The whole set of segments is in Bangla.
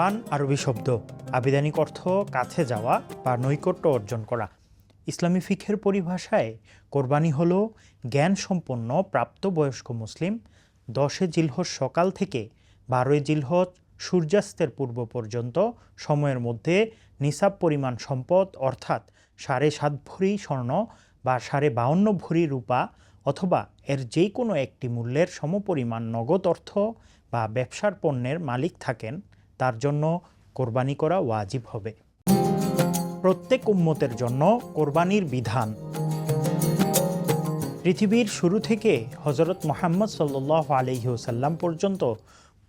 কোরবান আরবি শব্দ আবিধানিক অর্থ, কাছে যাওয়া বা নৈকট্য অর্জন করা। ইসলামী ফিখের পরিভাষায়, কোরবানি হল জ্ঞান সম্পন্ন প্রাপ্তবয়স্ক মুসলিম দশে জিলহজ সকাল থেকে বারোই জিলহজ সূর্যাস্তের পূর্ব পর্যন্ত সময়ের মধ্যে নিসাব পরিমাণ সম্পদ, অর্থাৎ সাড়ে সাত ভরি স্বর্ণ বা সাড়ে বাউন্ন ভরি রূপা অথবা এর যে কোনো একটি মূল্যের সমপরিমাণ নগদ অর্থ বা ব্যবসার পণ্যের মালিক থাকেন। তার জন্য কোরবানি করা ওয়াজিব হবে। প্রত্যেক উম্মতের জন্য কোরবানির বিধান। পৃথিবীর শুরু থেকে হজরত মোহাম্মদ সাল্লাহ আলহিহসাল্লাম পর্যন্ত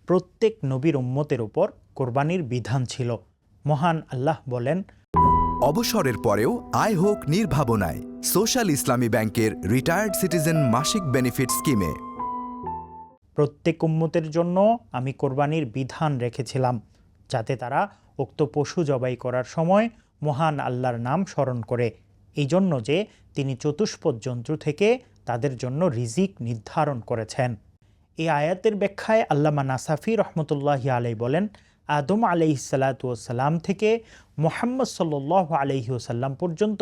প্রত্যেক নবীর উম্মতের উপর কোরবানির বিধান ছিল। মহান আল্লাহ বলেন, অবসরের পরেও আয় হোক নির্ভাবনায়, সোশ্যাল ইসলামী ব্যাংকের রিটায়ার্ড সিটিজেন মাসিক বেনিফিট স্কিমে প্রত্যেক উম্মতের জন্য আমি কোরবানির বিধান রেখেছিলাম, যাতে তারা উক্ত পশু জবাই করার সময় মহান আল্লাহর নাম স্মরণ করে। এই জন্য যে তিনি চতুষ্পদ জন্তু থেকে তাদের জন্য রিজিক নির্ধারণ করেছেন। এই আয়াতের ব্যাখ্যায় আল্লামা নাসাফি রহমতুল্লাহি আলাই বলেন, আদম আলাইসালাতাম থেকে মোহাম্মদ সাল্লাহ আলহিউসাল্লাম পর্যন্ত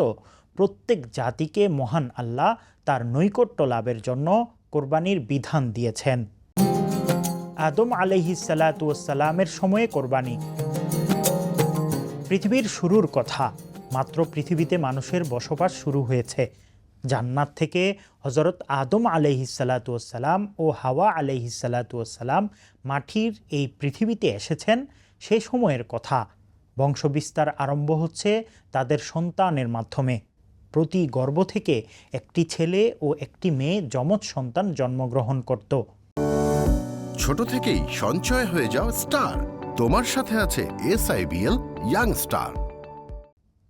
প্রত্যেক জাতিকে মহান আল্লাহ তার নৈকট্য লাভের জন্য কোরবানির বিধান দিয়েছেন। আদম আলহিসাল্লাতুয়াসাল্লামের সময়ে কোরবানি। পৃথিবীর শুরুর কথা, মাত্র পৃথিবীতে মানুষের বসবাস শুরু হয়েছে। জান্নাত থেকে হজরত আদম আলহিসাল্লাতুয়াসাল্লাম ও হাওয়া আলহিসাল্লাতুয়াসাল্লাম মাটির এই পৃথিবীতে এসেছেন সে সময়ের কথা। বংশবিস্তার আরম্ভ হচ্ছে তাদের সন্তানের মাধ্যমে। প্রতি গর্ভ থেকে একটি ছেলে ও একটি মেয়ে যমজ সন্তান জন্মগ্রহণ করত। ছোট থেকেই সঞ্চয় হয়ে যাও স্টার। তোমার সাথে আছে এস এসআইবিএল ইয়াং স্টার।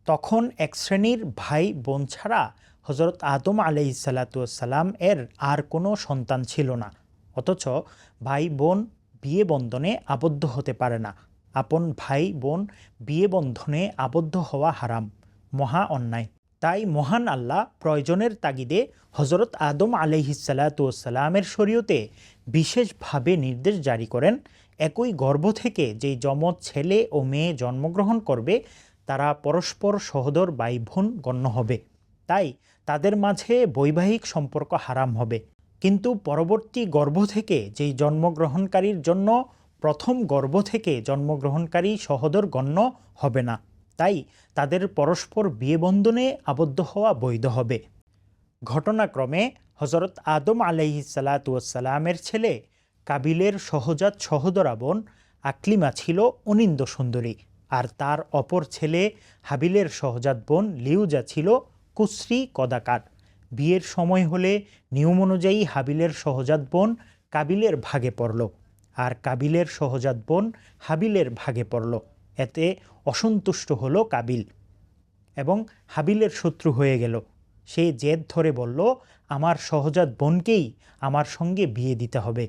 তখন এক শ্রেণির ভাই বোন ছাড়া হজরত আদম আলাইসাল্লাতুসাল্লাম এর আর কোনো সন্তান ছিল না। অথচ ভাই বোন বিয়ে বন্ধনে আবদ্ধ হতে পারে না। আপন ভাই বোন বিয়ে বন্ধনে আবদ্ধ হওয়া হারাম। মহা অন্যায়। তাই মহান আল্লাহ প্রয়োজনের তাগিদে হজরত আদম আলহিসাল্লাতুসাল্লামের শরীয়তে বিশেষভাবে নির্দেশ জারি করেন। একই গর্ভ থেকে যেই যমজ ছেলে ও মেয়ে জন্মগ্রহণ করবে, তারা পরস্পর সহোদর বাই বোন গণ্য হবে। তাই তাদের মাঝে বৈবাহিক সম্পর্ক হারাম হবে। কিন্তু পরবর্তী গর্ভ থেকে যেই জন্মগ্রহণকারীর জন্য প্রথম গর্ভ থেকে জন্মগ্রহণকারী সহোদর গণ্য হবে না। তাই তাদের পরস্পর বিয়ে বন্ধনে আবদ্ধ হওয়া বৈধ হবে। ঘটনাক্রমে হজরত আদম আলাইসালাতুয়াসাল্লামের ছেলে কাবিলের সহজাত সহোদরা বোন আকলিমা ছিল অনিন্দ সুন্দরী আর তার অপর ছেলে হাবিলের সহজাত বোন লিউজা ছিল কুশ্রী কদাকার। বিয়ের সময় হলে নিয়ম অনুযায়ী হাবিলের সহজাত বোন কাবিলের ভাগে পড়ল আর কাবিলের সহজাত বোন হাবিলের ভাগে পড়ল। এতে অসন্তুষ্ট হলো কাবিল এবং হাবিলের শত্রু হয়ে গেল। সে জেদ ধরে বলল, আমার সহজাত বোনকেই আমার সঙ্গে বিয়ে দিতে হবে।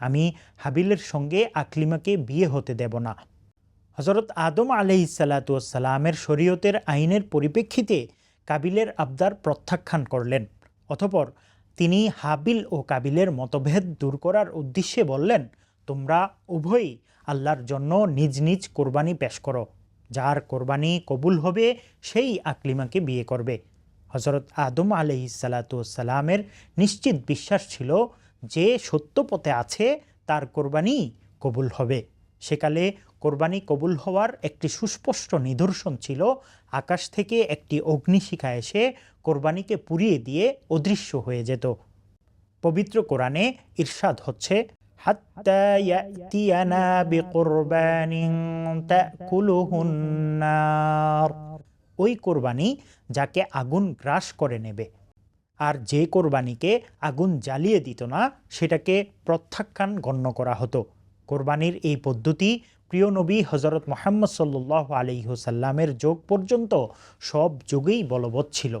আমি হাবিলের সঙ্গে আকলিমাকে বিয়ে হতে দেব না। হজরত আদম আলহিসাল্লাতুসাল্লামের শরীয়তের আইনের পরিপ্রেক্ষিতে কাবিলের আবদার প্রত্যাখ্যান করলেন। অতপর তিনি হাবিল ও কাবিলের মতভেদ দূর করার উদ্দেশ্যে বললেন তোমরা উভয়ই আল্লাহর জন্য নিজ নিজ কোরবানি পেশ করো। যার কোরবানি কবুল হবে, সেই আকলিমাকে বিয়ে করবে। হজরত আদম আলহিসাল্লাতুসাল্লামের নিশ্চিত বিশ্বাস ছিল যে সত্য পথে আছে, তার কোরবানি কবুল হবে। সেকালে কোরবানি কবুল হওয়ার একটি সুস্পষ্ট নিদর্শন ছিল, আকাশ থেকে একটি অগ্নিশিখা এসে কোরবানিকে পুড়িয়ে দিয়ে অদৃশ্য হয়ে যেত। পবিত্র কোরআনে ইরশাদ হচ্ছে হাত্তা ইয়াতিয়ানা বিকুরবানিন তাকুলুহুন নার ওই কোরবানি যাকে আগুন গ্রাস করে নেবে। আর যে কোরবানিকে আগুন জ্বালিয়ে দিত না, সেটাকে প্রত্যাখ্যান গণ্য করা হতো। কোরবানির এই পদ্ধতি প্রিয় নবী হজরত মোহাম্মদ সাল্লাহ আলিহসাল্লামের যোগ পর্যন্ত সব যুগেই বলবৎ ছিল।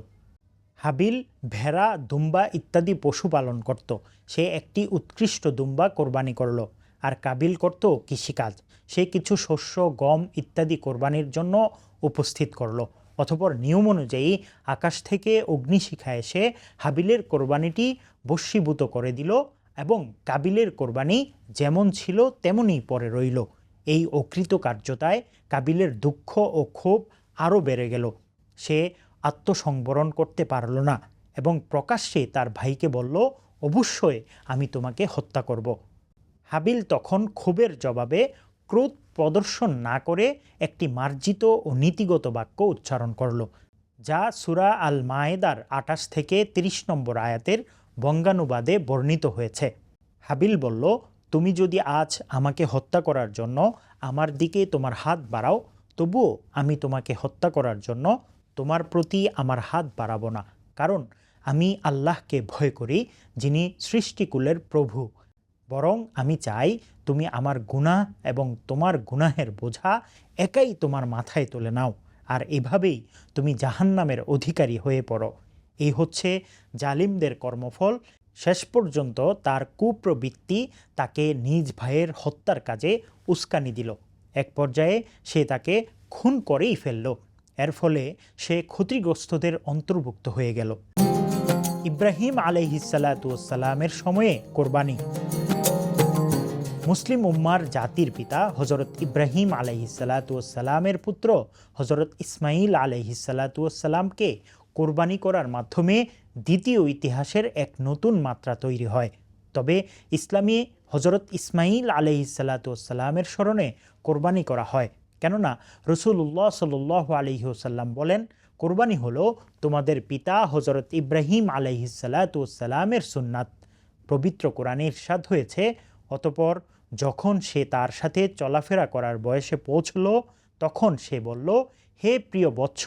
হাবিল, ভেড়া, দুম্বা ইত্যাদি পশু পালন করত। সে একটি উৎকৃষ্ট দুম্বা কোরবানি করল। আর কাবিল করত কৃষিকাজ। সে কিছু শস্য, গম ইত্যাদি কোরবানির জন্য উপস্থিত করল। অথপর নিয়ম অনুযায়ী আকাশ থেকে অগ্নিশিখা এসে হাবিলের কোরবানিটি বশীভূত করে দিল এবং কাবিলের কোরবানি যেমন ছিল তেমনই পরে রইল। এই অকৃত কার্যতায় কাবিলের দুঃখ ও ক্ষোভ আরও বেড়ে গেল। সে আত্মসংবরণ করতে পারল না এবং প্রকাশ্যে তার ভাইকে বলল, অবশ্যই আমি তোমাকে হত্যা করব। হাবিল তখন ক্ষোভের জবাবে ক্রোধ প্রদর্শন না করে একটি মার্জিত ও নীতিগত বাক্য উচ্চারণ করল, যা সুরা আল মায়েদার আটাশ থেকে ৩০ নম্বর আয়াতের বঙ্গানুবাদে বর্ণিত হয়েছে। হাবিল বলল, তুমি যদি আজ আমাকে হত্যা করার জন্য আমার দিকে তোমার হাত বাড়াও, তবুও আমি তোমাকে হত্যা করার জন্য তোমার প্রতি আমার হাত বাড়াবো না। কারণ আমি আল্লাহকে ভয় করি, যিনি সৃষ্টিকুলের প্রভু। বরং আমি চাই তুমি আমার গুনাহ এবং তোমার গুনাহের বোঝা একাই তোমার মাথায় তুলে নাও, আর এভাবেই তুমি জাহান্নামের অধিকারী হয়ে পড়ো। এই হচ্ছে জালিমদের কর্মফল। শেষ পর্যন্ত তার কুপ্রবৃত্তি তাকে নিজ ভাইয়ের হত্যার কাজে উস্কানি দিল। এক পর্যায়ে সে তাকে খুন করেই ফেলল। এর ফলে সে ক্ষতিগ্রস্তদের অন্তর্ভুক্ত হয়ে গেল। ইব্রাহিম আলহিসাল্লামের সময়ে কোরবানি। মুসলিম উম্মার জাতির পিতা হজরত ইব্রাহিম আলহিসাল্লামের পুত্র হজরত ইসমাইল আলহিসাল্লামকে কোরবানি করার মাধ্যমে দ্বিতীয় ইতিহাসের এক নতুন মাত্রা তৈরি হয়। তবে ইসলামী হজরত ইসমাইল আলহিসাল্লামের স্মরণে কোরবানি করা হয়। কেননা রসুল্লাহ সাল আলহিহসাল্লাম বলেন, কোরবানি হলো তোমাদের পিতা হজরত ইব্রাহিম আলহিসাল্লামের সুন্নাত। পবিত্র কোরআনে ইরশাদ হয়েছে, অতপর যখন সে তার সাথে চলাফেরা করার বয়সে পৌঁছল, তখন সে বলল, হে প্রিয় বৎস,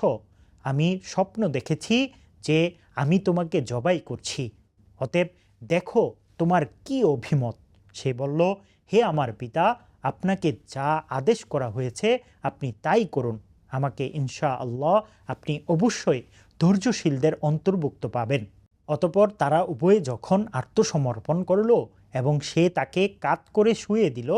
আমি স্বপ্ন দেখেছি যে আমি তোমাকে জবাই করছি। অতএব দেখো তোমার কি অভিমত। সে বলল, হে আমার পিতা আপনাকে যা আদেশ করা হয়েছে, আপনি তাই করুন। আমাকে ইনশা আল্লাহ আপনি অবশ্যই ধৈর্যশীলদের অন্তর্ভুক্ত পাবেন। অতপর তারা উভয়ে যখন আত্মসমর্পণ করল এবং সে তাকে কাত করে শুয়ে দিল,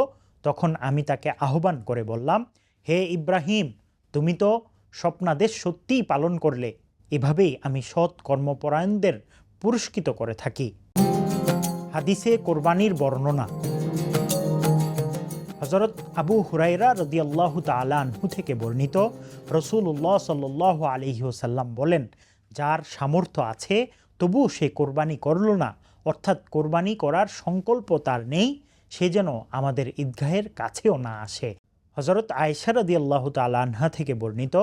তখন আমি তাকে আহ্বান করে বললাম, হে ইব্রাহিম, তুমি তো স্বপ্নাদেশ সত্যিই পালন করলে। এভাবেই আমি সৎ কর্মপরায়ণদের পুরস্কৃত করে থাকি। হাদিসে কোরবানির বর্ণনা হজরত আবু হুরাইরা রদিয়াল্লাহু তালাহু থেকে বর্ণিত রসুল্লাহ সাল্লাহ আলহিহসাল্লাম বলেন, যার সামর্থ্য আছে তবু সে কোরবানি করল না। অর্থাৎ কোরবানি করার সংকল্প তার নেই, সে যেন আমাদের ঈদগাহের কাছেও না আসে। হজরত আয়েশা আয়সা রদিয়াল্লাহু তালাহা থেকে বর্ণিত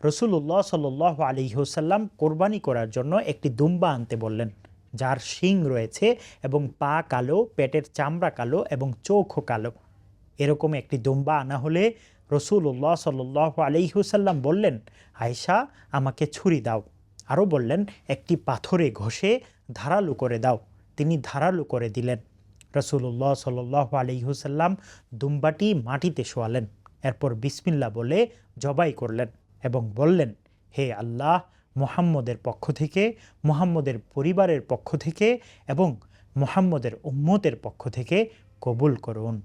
রসুল রসুল্লাহ সাল্লাহ আলহিহসাল্লাম কোরবানি করার জন্য একটি দুম্বা আনতে বললেন, যার শিং রয়েছে এবং পা কালো, পেটের চামড়া কালো এবং চোখও কালো। এরকম একটি দুম্বা আনা হলে রসুল্লাহ সাল্লাহ আলিহুসাল্লাম বললেন আয়সা আমাকে ছুরি দাও। আরও বললেন, একটি পাথরে ঘষে ধারালু করে দাও। তিনি ধারালু করে দিলেন। রসুল্লাহ সাল্লাহ আলিহুসাল্লাম দুম্বাটি মাটিতে শোয়ালেন। এরপর বিসমিল্লা বলে জবাই করলেন এবং বললেন, হে আল্লাহ, মুহাম্মদের পক্ষ থেকে, মুহাম্মদের পরিবারের পক্ষ থেকে এবং মুহাম্মদের উম্মতের পক্ষ থেকে কবুল করুন।